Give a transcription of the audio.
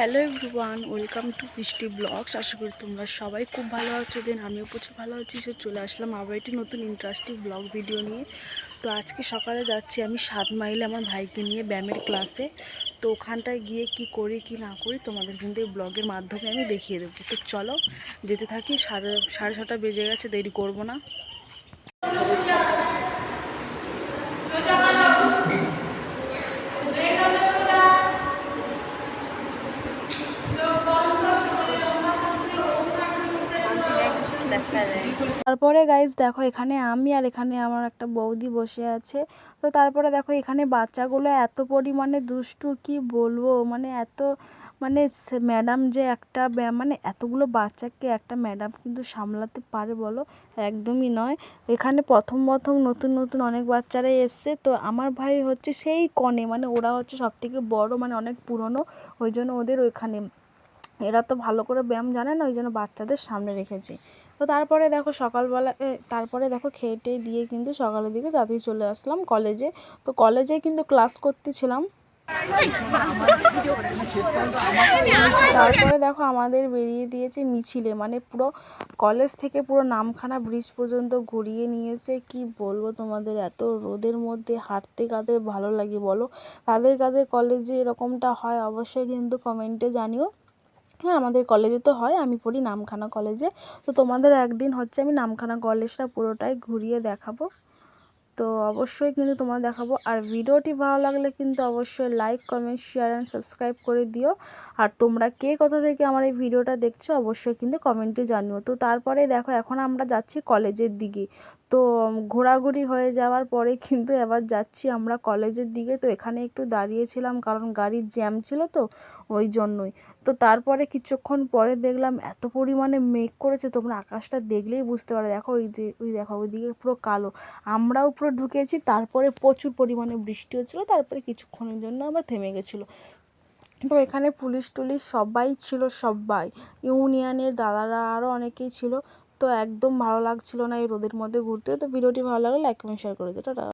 Hello everyone, welcome to Brishti blogs. আশা করি তোমরা সবাই খুব ভালো আছো, দেন আমিও প্রচুর ভালো আছি। সে চলে আসলাম আবার একটি নতুন ইন্টারেস্টিং ব্লগ ভিডিও নিয়ে। তো আজকে সকালে যাচ্ছি আমি সাত মাইলে আমার ভাইকে নিয়ে ব্যায়ামের ক্লাসে তো ওখানটায় গিয়ে কি করি, কি না করি, তোমাদের কিন্তু এই ব্লগের মাধ্যমে আমি দেখিয়ে দেবো। তো চলো, যেতে থাকি, সাড়ে সাড়ে ছটা বেজে গেছে, দেরি করব না। তারপরে গাইজ দেখো এখানে আমি আর এখানে আমার একটা বৌদি বসে আছে। তো তারপরে দেখো এখানে বাচ্চাগুলো এত পরিমাণে দুষ্টু, কি বলব? মানে এত মানে ম্যাডাম যে একটা মানে এতগুলো বাচ্চাকে একটা ম্যাডাম কিন্তু সামলাতে পারে বলো? একদমই নয়। এখানে প্রথম প্রথম নতুন নতুন অনেক বাচ্চারাই এসছে। তো আমার ভাই হচ্ছে সেই কনে মানে ওরা হচ্ছে সব থেকে বড় মানে অনেক পুরনো। ওই জন্য ওদের ওইখানে, এরা তো ভালো করে ব্যায়াম জানে না, ওই জন্য বাচ্চাদের সামনে রেখেছি। তো তারপরে দেখো সকালবেলা তারপরে দেখো খেয়ে টেয়ে দিয়ে কিন্তু সকালের দিকে তাড়াতাড়ি চলে আসলাম কলেজে তো কলেজে কিন্তু ক্লাস করতেছিলাম। তারপরে দেখো আমাদের বেরিয়ে দিয়েছে মিছিলে মানে পুরো কলেজ থেকে পুরো নামখানা ব্রিজ পর্যন্ত ঘুরিয়ে নিয়েছে। কি বলব তোমাদের, এত রোদের মধ্যে হাঁটতে কাদের ভালো লাগে বলো। কাদের কাদের কলেজে এরকমটা হয় অবশ্যই কিন্তু কমেন্টে জানিও। হ্যাঁ আমাদের কলেজে তো হয়, আমি পড়ি নামখানা কলেজে তো তোমাদের একদিন হচ্ছে আমি নামখানা কলেজটা পুরোটাই ঘুরিয়ে দেখাবো। তো অবশ্যই কিন্তু তোমার দেখাবো। আর ভিডিওটি ভালো লাগলে কিন্তু অবশ্যই like comment share and subscribe করে দিও। আর তোমরা কে কোথা থেকে আমার এই ভিডিওটা দেখছ, অবশ্যই কিন্তু কমেন্টে জানিও। তো তারপরে দেখো, এখন আমরা যাচ্ছি কলেজের দিকে। তো ঘোরাঘুরি হয়ে যাওয়ার পরে কিন্তু এবার যাচ্ছি আমরা কলেজের দিকে। তো এখানে একটু দাঁড়িয়েছিলাম কারণ গাড়ির জ্যাম ছিল তো, ওই জন্যই। তো তারপরে কিছুক্ষণ পরে দেখলাম এত পরিমাণে মেঘ করেছে, তোমরা আকাশটা দেখলেই বুঝতে পারো দেখো ওই ওই দেখো ওইদিকে পুরো কালো। আমরাও পুরো ঢুকেছি, তারপরে প্রচুর পরিমাণে বৃষ্টি হচ্ছিল, তারপরে কিছুক্ষণের জন্য আবার থেমে গেছিল। তো এখানে পুলিশ টুলিশ সবাই ছিল সবাই। ইউনিয়নের দাদারা আরও অনেকেই ছিল। তো একদম ভালো লাগছিল না এই রোদের মধ্যে ঘুরতে। তো ভিডিওটি ভালো লাগলে লাইক কমেন্ট শেয়ার করে দিও। টাটা।